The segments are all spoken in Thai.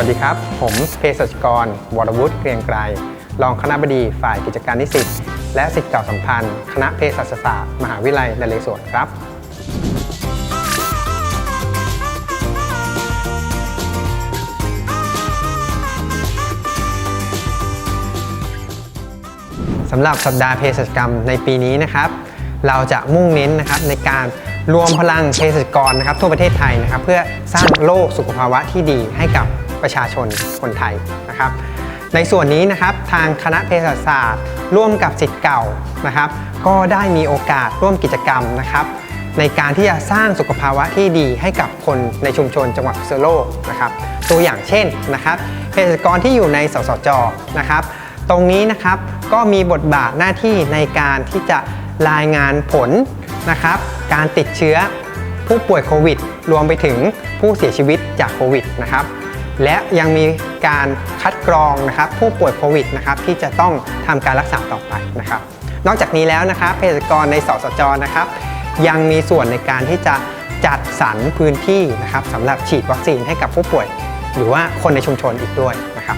วัสดีครับ ผมเภสัชกร วรวุฒิเกรียงไกร รองคณะบดีฝ่ายกิจการนิสิต และสิทธิ์เก่าสัมพันธ์ คณะเภสัชศาสตร์ มหาวิทยาลัยนเรศวรครับ สำหรับสัปดาห์เภสัชกรรมในปีนี้นะครับ เราจะมุ่งเน้นนะครับในการรวมพลังเภสัชกรนะครับทั่วประเทศไทยนะครับ เพื่อสร้างโลกสุขภาวะที่ดีให้กับ ประชาชนคนไทยนะครับ ในส่วนนี้นะครับทางคณะเภสัชศาสตร์ ร่วมกับสิทธิ์เก่านะครับ ก็ได้มีโอกาสร่วมกิจกรรมนะครับ ในการที่จะสร้างสุขภาวะที่ดีให้กับคนในชุมชนจังหวัดพิษณุโลกนะครับ ตัวอย่างเช่นนะครับเภสัชกรที่อยู่ในสสจนะครับ ตรงนี้นะครับก็มีบทบาทหน้าที่ในการที่จะรายงานผลนะครับ การติดเชื้อผู้ป่วยโควิด รวมไปถึงผู้เสียชีวิตจากโควิดนะครับ และยังมีการคัดกรองนะครับผู้ป่วยโควิดนะครับที่จะต้องทำการรักษาต่อไปนะครับ นอกจากนี้แล้วนะครับเภสัชกรในสสจนะครับ ยังมีส่วนในการที่จะจัดสรรพื้นที่นะครับสำหรับฉีดวัคซีนให้กับผู้ป่วย หรือว่าคนในชุมชนอีกด้วยนะครับ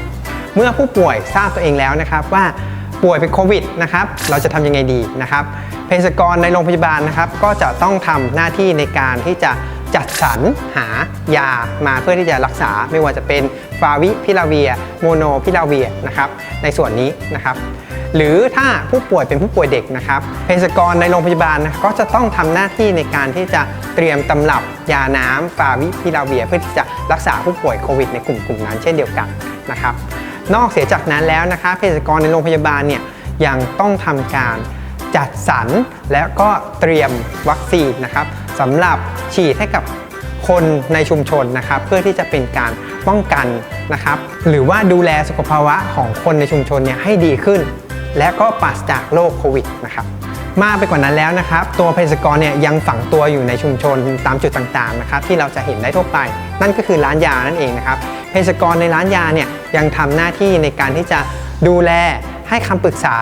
เมื่อผู้ป่วยทราบตัวเองแล้วนะครับว่าป่วยเป็นโควิดนะครับ เราจะทำยังไงดีนะครับเภสัชกรในโรงพยาบาลนะครับ ก็จะต้องทำหน้าที่ในการที่จะ จัดสรรหายามาเพื่อที่จะรักษาไม่ว่าจะเป็นฟาวิพิลาเวีย โมโนพิลาเวียนะครับในส่วนนี้นะครับหรือถ้าผู้ป่วยเป็นผู้ป่วยเด็กนะครับเภสัชกรในโรงพยาบาลนะก็จะต้องทำหน้าที่ในการที่จะเตรียมตำรับยาน้ำฟาวิพิลาเวีย เพื่อที่จะรักษาผู้ป่วยโควิดในกลุ่มกลุ่มนั้นเช่นเดียวกันนะครับนอกเสียจากนั้นแล้วนะคะเภสัชกรในโรงพยาบาลเนี่ยยังต้องทำการจัดสรรและก็เตรียมวัคซีนนะครับ สำหรับฉีดให้กับคนในชุมชนนะครับเพื่อที่จะเป็นการป้องกันนะครับ หรือว่าดูแลสุขภาวะของคนในชุมชนเนี่ยให้ดีขึ้น และก็ปราศจากโรคโควิดนะครับมากไปกว่านั้นแล้วนะครับ ตัวเภสัชกรเนี่ยยังฝังตัวอยู่ในชุมชนตามจุดต่างๆนะครับที่เราจะเห็นได้ทั่วไป นั่นก็คือร้านยานั่นเองนะครับเภสัชกรในร้านยาเนี่ยยังทำหน้าที่ในการที่จะดูแลให้คำปรึกษา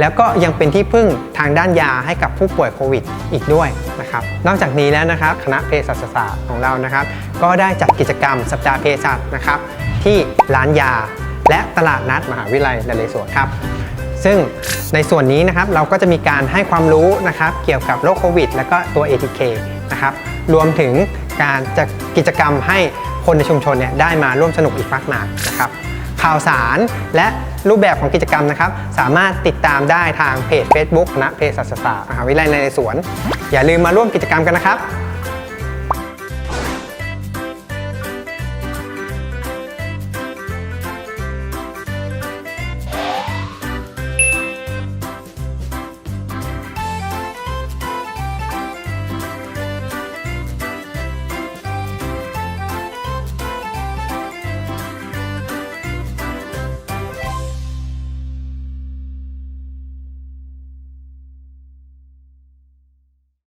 แล้วก็ยังเป็นที่พึ่งทางด้านยาให้กับผู้ป่วยโควิดอีกด้วยนะครับนอกจากนี้แล้วนะครับคณะเภสัชศาสตร์ของเรานะครับ ก็ได้จัดกิจกรรมสัปดาห์เภสัชนะครับที่ร้านยา และตลาดนัดมหาวิทยาลัยนเรศวรครับซึ่งในส่วนนี้นะครับเราก็จะมีการให้ความรู้นะครับเกี่ยวกับโรคโควิด และก็ตัว ATK นะครับรวมถึงการจัดกิจกรรมให้คนในชุมชนเนี่ยได้มาร่วมสนุกอีกมากมายนะครับ ข่าวสาร และรูปแบบของกิจกรรมนะครับ สามารถติดตามได้ทางเพจ Facebook คณะเภสัชศาสตร์มหาวิทยาลัยนสวน อย่าลืมมาร่วมกิจกรรมกันนะครับ